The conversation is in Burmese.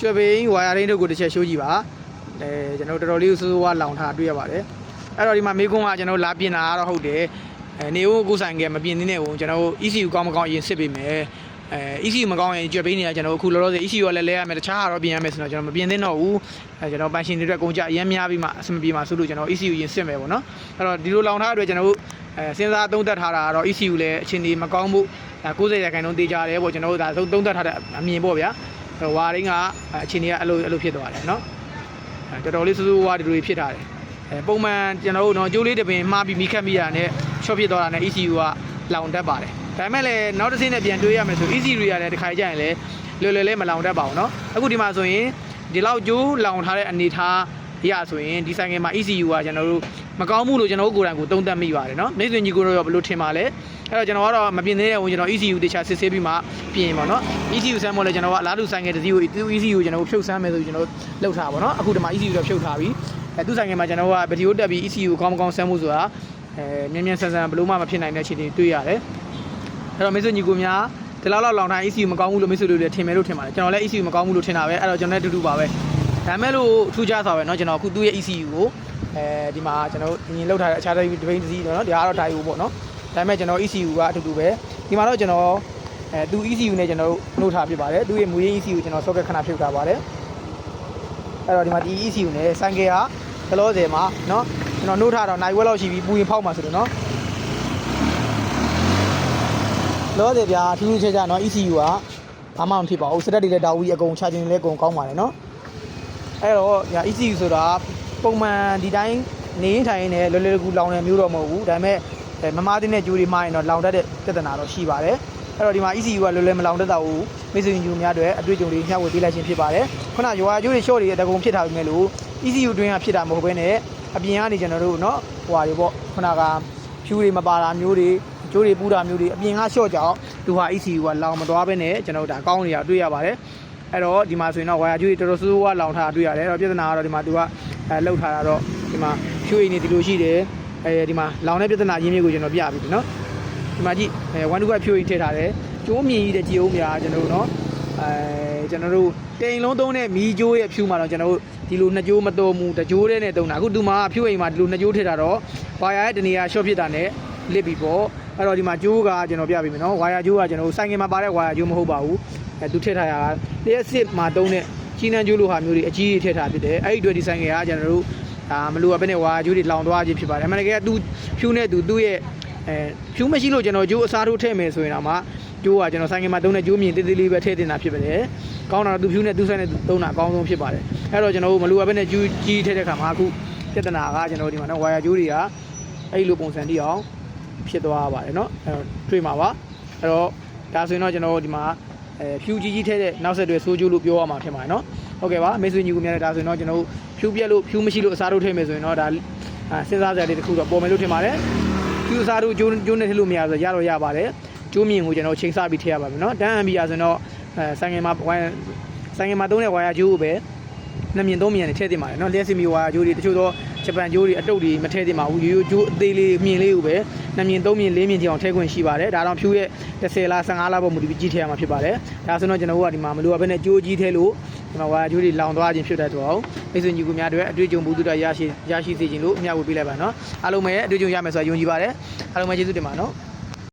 ကျွဲပင်းဝါယာရင်းတို့ကိုတစ်ချက်ရှိုးကြည့်ပါအဲကျွန်တော်တော်တော်လေးစိုးစိုးဝါလောင်ထားတွေ့ရပါတယ်အဲ့တော့ဒီမှာမေကွန်းကကျွန်တော်လာပြင်တာကတော့ဟုတ်တယ်အဲနေဦးကိုဆိုင်ကမပြင်သေးနဲ့ဘူးကျွန်တော် ECU ကောင်းမကောင်းအရင်စစ်ပေးမယ်အဲ ECU မကောင်းရင်ကျွဲပင်းတွေကကျွန်တော်အခုလောလောဆယ် ECU ကလည်းလဲရမယ်တခြားဟာတော့ပြင်ရမယ်ဆိုတော့ကျွန်တော်မပြင်သေးတော့ဘူးအဲကျွန်တော်ပန်ရှင်တွေအတွက်ကုန်ကြအရင်များပြီးမှအဆင်မပြေမှဆိုလို့ကျွန်တော် ECU ရင်စစ်မယ်ပေါ့နော်အဲ့တော့ဒီလိုလောင်ထားတဲ့အတွက်ကျွန်တော်တို့အဲစဉ်းစားသုံးသပ်ထားတာကတော့ ECU လည်းအချိန်ဒီမကောင်းဘူး90ရာခိုင်နှုန်းတေးကြတယ်ပေါ့ကျွန်တော်တို့ဒါသုံးသပ်ထားတဲ့အမြင်ပေါ့ဗျာအဲ့တော့ ဝါရင်းကအခြေအနေကအဲ့လိုအဲ့လိုဖြစ်သွားတယ်เนาะအဲတော်တော်လေးစူးစူးဝါးဒီလိုဖြစ်ထားတယ်အဲပုံမှန်ကျွန်တော်တို့เนาะကျိုးလေးတစ်ပင်မှားပြီးမိခတ်မိရတဲ့ short ဖြစ်သွားတာနဲ့ ECU ကလောင်တတ်ပါတယ်ဒါပေမဲ့လည်းနောက်တစ်ဆင့်နဲ့ပြန်တွေးရမယ်ဆို ECU တွေကလည်းတစ်ခါကြရင်လည်းလွယ်လွယ်လေးမလောင်တတ်ပါဘူးเนาะအခုဒီမှာဆိုရင်ဒီလောက်ကျိုးလောင်ထားတဲ့အနေထား အရာဆိုရင်ဒီဆိုင်ငယ်မှာ ECU ကကျွန်တော်တို့မကောင်းဘူးလို့ကျွန်တော်ကိုယ်တိုင်ကိုသုံးသပ်မိပါတယ်နော်မိတ်ဆွေညီကိုတော့ဘယ်လိုထင်ပါလဲအဲ့တော့ကျွန်တော်ကတော့မပြင်သေးတဲ့ဝင်ကျွန်တော် ECU တခြားစစ်ဆေးပြီးမှပြင်ပါတော့ ECU ဆမ်းမို့လဲကျွန်တော်ကအလားတူဆိုင်ငယ်တစ်စီးကိုသူ ECU ကိုကျွန်တော်ဖြုတ်ဆမ်းမယ်ဆိုကျွန်တော်လှုပ်ထားပါတော့အခုဒီမှာ ECU တော့ဖြုတ်ထားပြီအဲသူဆိုင်ငယ်မှာကျွန်တော်ကဗီဒီယိုတက်ပြီး ECU ကောင်းကောင်းဆမ်းမှုဆိုတာအဲမြန်မြန်ဆန်ဆန်ဘလို့မှမဖြစ်နိုင်တဲ့အခြေအနေတွေ့ရတယ်အဲ့တော့မိတ်ဆွေညီကိုများဒီလောက်လောက်လောင်တိုင်း ECU မကောင်းဘူးလို့မိတ်ဆွေတို့လည်းထင်မယ်လို့ထင်ပါတယ်ကျွန်တော်လည်း ECU မကောင်းဘူးလို့ထင်တာပဲအဲ့တော့ကျွန်တော်လည်းအတူတူပါပဲ ဒါမဲ့လို့ထူးခြားစွာပဲเนาะကျွန်တော်အခုသူ့ရဲ့ ECU ကိုအဲဒီမှာကျွန်တော်ညင်လောက်ထားတဲ့အခြားတစ်ဒိန်းတစ်စီးเนาะဒါကတော့ Daiwo ပေါ့เนาะဒါပေမဲ့ကျွန်တော် ECU ကအတူတူပဲဒီမှာတော့ကျွန်တော်အဲသူ ECU နဲ့ကျွန်တော်တို့နှုတ်ထားပြပါတယ်သူ့ရဲ့မူရင်း ECU ကျွန်တော် socket ခဏဖြုတ်ထားပါတယ်အဲ့တော့ဒီမှာဒီ ECU နဲ့ဆိုင်ကယ်ဟာဘလောဆယ်မှာเนาะကျွန်တော်နှုတ်ထားတော့နိုင်ဝက်လောက်ရှိပြီးပူရင်ဖောက်မှာဆိုလို့เนาะလောဆယ်ဗျာထူးထူးခြားခြားเนาะ ECU ကဘာမှမဖြစ်ပါဘူးစတက်တွေလည်းဒါဝီအကုန် charging လည်းအကုန်ကောင်းပါတယ်เนาะ အဲ့တော့ညာ ECU ဆိုတာပုံမှန်ဒီတိုင်းနေရင်ထိုင်ရင်လည်းလွယ်လွယ်ကူလောင်နေမျိုးတော့မဟုတ်ဘူးဒါပေမဲ့အဲမမားတဲ့ကြိုးတွေမှားရင်တော့လောင်တတ်တဲ့ပြဿနာတော့ရှိပါတယ်အဲ့တော့ဒီမှာ ECU ကလွယ်လွယ်မလောင်တတ်တာဘူးမိတ်ဆွေညီများတွေအတွေ့အကြုံတွေမျှဝေပေးလိုက်ခြင်းဖြစ်ပါတယ်ခုနရွာကျိုးတွေ short တွေတကုံဖြစ်ထားပြီမဲ့လို့ ECU တွင်းကဖြစ်တာမဟုတ်ဘဲနဲ့အပြင်ကနေကျွန်တော်တို့เนาะဟိုဟာတွေပေါ့ခုနကဖြူတွေမပါတာမျိုးတွေကျိုးတွေပူတာမျိုးတွေအပြင်က short ကြောင့်သူဟာ ECU ကလောင်မသွားဘဲနဲ့ကျွန်တော်တို့ဒါအကောင်းနေတာတွေ့ရပါတယ် အဲ့တော့ဒီမှာဆိုရင်တော့ဝါယာကျိုးတွေတော်တော်ဆိုးဆိုးဝါးလောင်ထားတာတွေ့ရတယ်အဲ့တော့ပြဿနာကတော့ဒီမှာသူကအဲလှုပ်ထားတာတော့ဒီမှာဖြူအိမ်နေဒီလိုရှိတယ်အဲဒီမှာလောင်တဲ့ပြဿနာရင်းမြစ်ကိုကျွန်တော်ပြပြီနော်ဒီမှာကြည့်အဲ1 2ကဖြူအိမ်ထည့်ထားတယ်ကျိုးမြင်ကြီးတဲ့ကြည်အောင်များကျွန်တော်တို့နော်အဲကျွန်တော်တို့တိမ်လုံးသုံးတဲ့မီကျိုးရဲ့ဖြူမှာတော့ကျွန်တော်တို့ဒီလိုနှစ်ကြိုးမတော်မူတစ်ကြိုးတည်းနဲ့တုံးတာအခုဒီမှာဖြူအိမ်မှာဒီလိုနှစ်ကြိုးထည့်တာတော့ဝါယာရဲ့တနေရာ short ဖြစ်တာနဲ့လစ်ပြီပေါ့အဲ့တော့ဒီမှာကျိုးကကျွန်တော်ပြပေးမယ်နော်ဝါယာကျိုးကကျွန်တော်တို့ဆိုင်ငယ်မှာပါတဲ့ဝါယာကျိုးမဟုတ်ပါဘူး အဲသူထည့်ထားရတာလျှက်စစ်မှာတုံးတဲ့ကြီးနှံကျိုးလိုဟာမျိုးတွေအကြီးကြီးထည့်ထားဖြစ်တယ်အဲ့ဒီအတွက်ဒီဆိုင်ငယ်ကကျွန်တော်တို့ဒါမလို့ပဲနဲ့ဝါယာကျိုးတွေလောင်သွားခြင်းဖြစ်ပါတယ်အမှန်တကယ်သူဖြူနဲ့သူသူ့ရဲ့အဲဖြူမရှိလို့ကျွန်တော်ကျိုးအစားထိုးထည့်မယ်ဆိုရင်တော့မှကျိုးကကျွန်တော်ဆိုင်ငယ်မှာတုံးတဲ့ကျိုးမြင်တေးသေးလေးပဲထည့်တင်တာဖြစ်ပါတယ်ကောင်းတာတော့သူဖြူနဲ့သူဆိုင်နဲ့တုံးတာအကောင်းဆုံးဖြစ်ပါတယ်အဲ့တော့ကျွန်တော်တို့မလို့ပဲနဲ့ကျိုးကြီးထည့်တဲ့ခါမှာအခုပြဿနာကကျွန်တော်တို့ဒီမှာနော်ဝါယာကျိုးတွေကအဲ့လိုပုံစံတိအောင် ဖြစ်သွားပါတယ်เนาะအဲတော့တွေ့မှာပါအဲ့တော့ဒါဆိုရင်တော့ကျွန်တော်တို့ဒီမှာ အဲဖြူကြီးကြီးထဲတဲ့နောက်ဆက်တွဲဆိုးကျိုးလို့ပြောရမှာထင်ပါတယ်เนาะဟုတ်ကဲ့ပါမိတ်ဆွေညီကိုများလည်းဒါဆိုရင်တော့ကျွန်တော်တို့ဖြူပြက်လို့ဖြူမရှိလို့အစားတို့ထည့်မယ်ဆိုရင်တော့ဒါအာစဉ်းစားစရာလေးတစ်ခုတော့ပေါ်မယ်လို့ထင်ပါတယ်ဖြူအစားတို့ကျိုးကျိုးနဲ့ထည့်လို့မရဆိုရတော့ရပါတယ်ကျိုးမြင်ကိုကျွန်တော်ချိန်ဆပြီးထည့်ရပါမယ်เนาะတန်းအန်ဘီယာဆိုရင်တော့အဲဆိုင်ငယ်မှာဝိုင်းဆိုင်ငယ်မှာသုံးတဲ့ဝါယာကျိုးကိုပဲနှစ်မြင်သုံးမြင်နဲ့ထည့်တင်ပါတယ်เนาะလျှက်စီမီဝါယာကျိုးတွေတချို့တော့ ဂျပန်ကျိုးတွေအတုပ်တွေမထည့်သင့်ပါဘူးရိုးရိုးကျိုးအသေးလေးမြင်လေးကိုပဲနှစ်မြင်သုံးမြင်လေးမြင်ကြောင်ထည့်ခွင့်ရှိပါတယ်ဒါတော့ဖြူရဲ့10လား15လားပေါ့မူတည်ပြီးကြီးထည့်ရမှာဖြစ်ပါတယ်ဒါဆိုတော့ကျွန်တော်တို့ကဒီမှာမလိုအပ်ဘဲနဲ့ကျိုးကြီးထည့်လို့ဒီမှာဝါကျိုးတွေလောင်သွားခြင်းဖြစ်တတ်တော့မိတ်ဆွေညီကိုများတွေအတွေ့အကြုံဘူးတူတာရရှိရရှိစေခြင်းလို့အမျှဝေပေးလိုက်ပါနော်အားလုံးပဲအတွေ့အကြုံရမယ်ဆိုတာယုံကြည်ပါတယ်အားလုံးပဲကျေးဇူးတင်ပါနော်